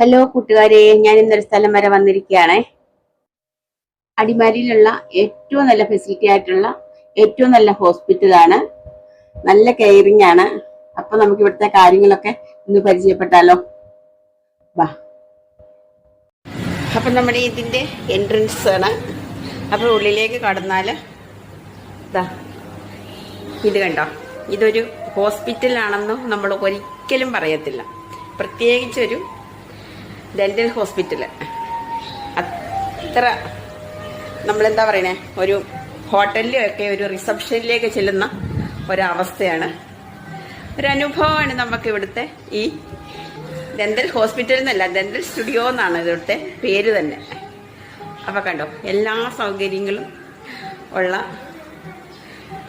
Hello കൂട്ടുകാരെ. ഞാൻ ഇന്നൊരു സ്ഥലം വരെ വന്നിരിക്കുകയാണേ. അടിമാലിയിലുള്ള ഏറ്റവും നല്ല ഫെസിലിറ്റി ആയിട്ടുള്ള ഏറ്റവും നല്ല ഹോസ്പിറ്റലാണ് നല്ല കെയറിംഗ് ആണ്. അപ്പൊ നമുക്ക് ഇവിടുത്തെ കാര്യങ്ങളൊക്കെ ഇന്ന് പരിചയപ്പെട്ടാലോ? വാ. അപ്പൊ നമ്മുടെ ഇതിന്റെ എൻട്രൻസ് ആണ്. അപ്പൊ ഉള്ളിലേക്ക് കടന്നാൽ ഇത് കണ്ടോ? ഇതൊരു ഹോസ്പിറ്റലാണെന്നും നമ്മൾ ഒരിക്കലും പറയത്തില്ല. പ്രത്യേകിച്ചൊരു ഡെന്റൽ ഹോസ്പിറ്റൽ. അത്ര നമ്മളെന്താ പറയണേ? ഒരു ഹോട്ടലിലൊക്കെ ഒരു റിസപ്ഷനിലേക്ക് ചെല്ലുന്ന ഒരവസ്ഥയാണ്. ഒരു അനുഭവമാണ് നമുക്ക് ഇവിടുത്തെ ഈ ഡെന്റൽ ഹോസ്പിറ്റൽ എന്നല്ല ഡെന്റൽ സ്റ്റുഡിയോ എന്നാണ് ഇവിടുത്തെ പേര് തന്നെ. അപ്പൊ കണ്ടോ എല്ലാ സൗകര്യങ്ങളും ഉള്ള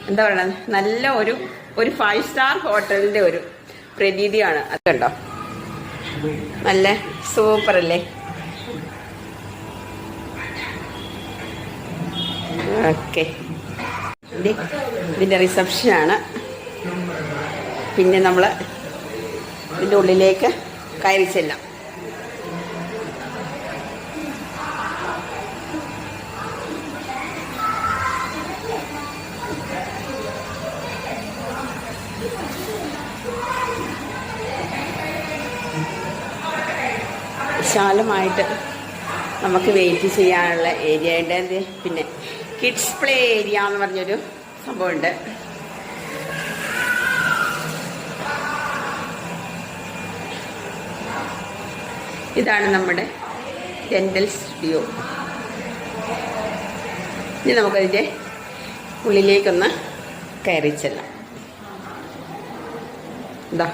എന്താ പറയുക നല്ല ഒരു ഒരു ഫൈവ് സ്റ്റാർ ഹോട്ടലിന്റെ ഒരു പ്രതീതിയാണ്. അത് കണ്ടോ? നല്ല സൂപ്പർ അല്ലേ ഓക്കെ ഇതിന്റെ റിസപ്ഷനാണ്. പിന്നെ നമ്മൾ ഇതിന്റെ ഉള്ളിലേക്ക് കയറി ചെല്ലാം. വിശാലമായിട്ട് നമുക്ക് വെയിറ്റ് ചെയ്യാനുള്ള ഏരിയ ഉണ്ട്. പിന്നെ കിഡ്സ് പ്ലേ ഏരിയ എന്ന് പറഞ്ഞൊരു സംഭവമുണ്ട്. ഇതാണ് നമ്മുടെ ഡെന്റൽ സ്റ്റുഡിയോ ഇനി നമുക്കതിന്റെ ഉള്ളിലേക്കൊന്ന് കയറി ചെല്ലാം. ഇതാ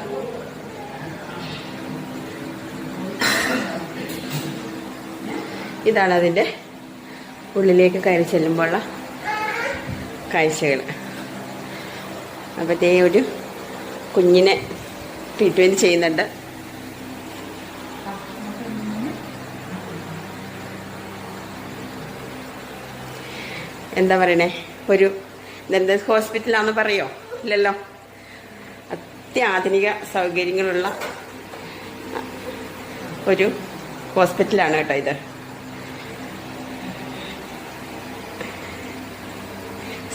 ഇതാണ് അതിന്റെ ഉള്ളിലേക്ക് കയറി ചെല്ലുമ്പോഴുള്ള കാഴ്ചകൾ. അപ്പോഴത്തേ ഒരു കുഞ്ഞിനെ ട്രീറ്റ്മെന്റ് ചെയ്യുന്നുണ്ട്. എന്താ പറയണേ? ഒരു ദന്ത ഹോസ്പിറ്റലാന്ന് പറയോ? ഇല്ലല്ലോ. അത്യാധുനിക സൗകര്യങ്ങളുള്ള ഒരു ഹോസ്പിറ്റലാണ് കേട്ടോ ഇത്.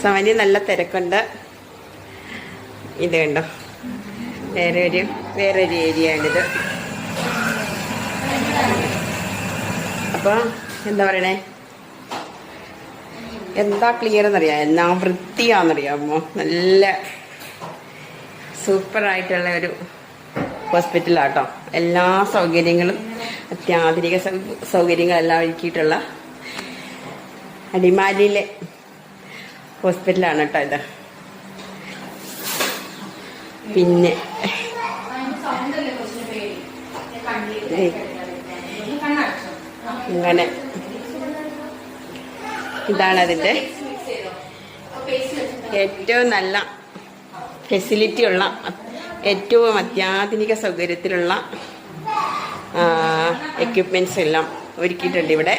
സമയം നല്ല തിരക്കുണ്ട്. ഇത് കണ്ടോ? വേറെ ഒരു വേറെ ഒരു ഏരിയ ആണിത്. അപ്പോൾ എന്താ പറയണേ? എന്താ ക്ലിയർ എന്നറിയാം? എന്നാ വൃത്തിയാണെന്നറിയാമോ? നല്ല സൂപ്പറായിട്ടുള്ള ഒരു ഹോസ്പിറ്റലാട്ടോ എല്ലാ സൗകര്യങ്ങളും അത്യാധുനിക സൗകര്യങ്ങളെല്ലാം ഒരുക്കിയിട്ടുള്ള അടിമാലിയിലെ ഹോസ്പിറ്റലാണ് കേട്ടോ ഇത്. പിന്നെ അങ്ങനെ ഇതാണ് അതിന്റെ ഏറ്റവും നല്ല ഫെസിലിറ്റി ഉള്ള ഏറ്റവും അത്യാധുനിക സൗകര്യത്തിലുള്ള എക്യുപ്മെന്റ്സ് എല്ലാം ഒരുക്കിയിട്ടുണ്ട് ഇവിടെ.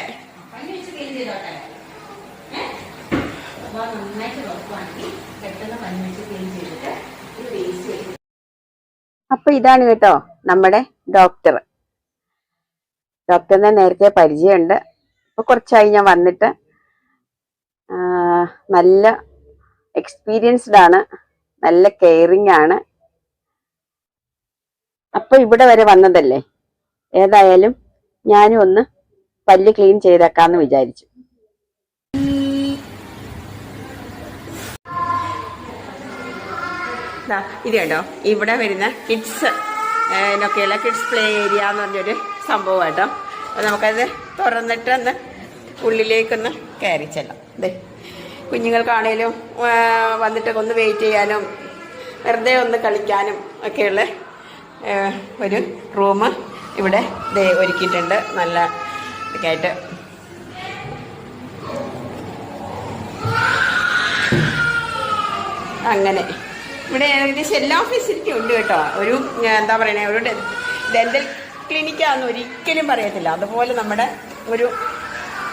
അപ്പൊ ഇതാണ് കേട്ടോ നമ്മുടെ ഡോക്ടർ ഡോക്ടറിനെ നേരത്തെ പരിചയമുണ്ട്. ഇപ്പൊ കുറച്ചായി ഞാൻ വന്നിട്ട് നല്ല എക്സ്പീരിയൻസ്ഡ് ആണ് നല്ല കെയറിങ് ആണ്. അപ്പൊ ഇവിടെ വരെ വന്നതല്ലേ? ഏതായാലും ഞാനും ഒന്ന് പല്ല് ക്ലീൻ ചെയ്തേക്കാന്ന് വിചാരിച്ചു. ഇത് കേട്ടോ ഇവിടെ വരുന്ന കിഡ്സ് എന്നൊക്കെയുള്ള കിഡ്സ് പ്ലേ ഏരിയ എന്ന് പറഞ്ഞൊരു സംഭവം കേട്ടോ. അപ്പം നമുക്കത് തുറന്നിട്ട് ഒന്ന് ഉള്ളിലേക്കൊന്ന് കയറി ചെല്ലാം. ദേ കുഞ്ഞുങ്ങൾക്കാണേലും വന്നിട്ടൊക്കെ വന്നിട്ട് ഒന്ന് വെയിറ്റ് ചെയ്യാനും വെറുതെ ഒന്ന് കളിക്കാനും ഒക്കെയുള്ള ഒരു റൂം ഇവിടെ ദേ ഒരുക്കിയിട്ടുണ്ട്. നല്ല ഒക്കെ ആയിട്ട് അങ്ങനെ. ഇവിടെ ഏകദേശം എല്ലാ ഫെസിലിറ്റിയും ഉണ്ട് കേട്ടോ. ഒരു എന്താ പറയണേ ഒരു ഡെന്റൽ ക്ലിനിക്കാന്ന് ഒരിക്കലും പറയത്തില്ല. അതുപോലെ നമ്മുടെ ഒരു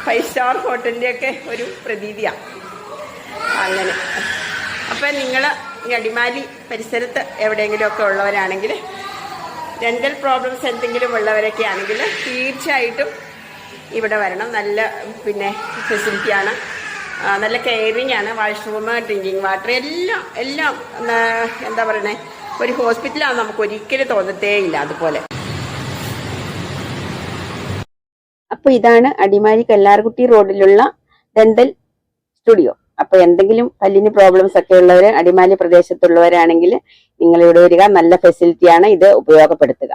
ഫൈവ് സ്റ്റാർ ഹോട്ടലിന്റെയൊക്കെ ഒരു പ്രതീതിയാണ് അങ്ങനെ. അപ്പം നിങ്ങൾ അടിമാലി പരിസരത്ത് എവിടെയെങ്കിലുമൊക്കെ ഉള്ളവരാണെങ്കിൽ ഡെന്റൽ പ്രോബ്ലംസ് എന്തെങ്കിലും ഉള്ളവരൊക്കെ ആണെങ്കിൽ തീർച്ചയായിട്ടും ഇവിടെ വരണം. നല്ല പിന്നെ ഫെസിലിറ്റിയാണ് നല്ല കെയറിങ് ആണ്. വാഷ്റൂം ഡ്രിങ്കിങ് വാട്ടർ എല്ലാം എല്ലാം എന്താ പറയണേ? ഒരു ഹോസ്പിറ്റലാണ് നമുക്ക് ഒരിക്കലും തോന്നത്തേ ഇല്ല അതുപോലെ. അപ്പൊ ഇതാണ് അടിമാലി കല്ലാർകുട്ടി റോഡിലുള്ള ഡെന്റൽ സ്റ്റുഡിയോ. അപ്പൊ എന്തെങ്കിലും പല്ലിന് പ്രോബ്ലംസ് ഒക്കെ ഉള്ളവര് അടിമാലി പ്രദേശത്തുള്ളവരാണെങ്കിൽ നിങ്ങൾ ഇവിടെ വരിക. നല്ല ഫെസിലിറ്റിയാണ് ഇത് ഉപയോഗപ്പെടുത്തുക.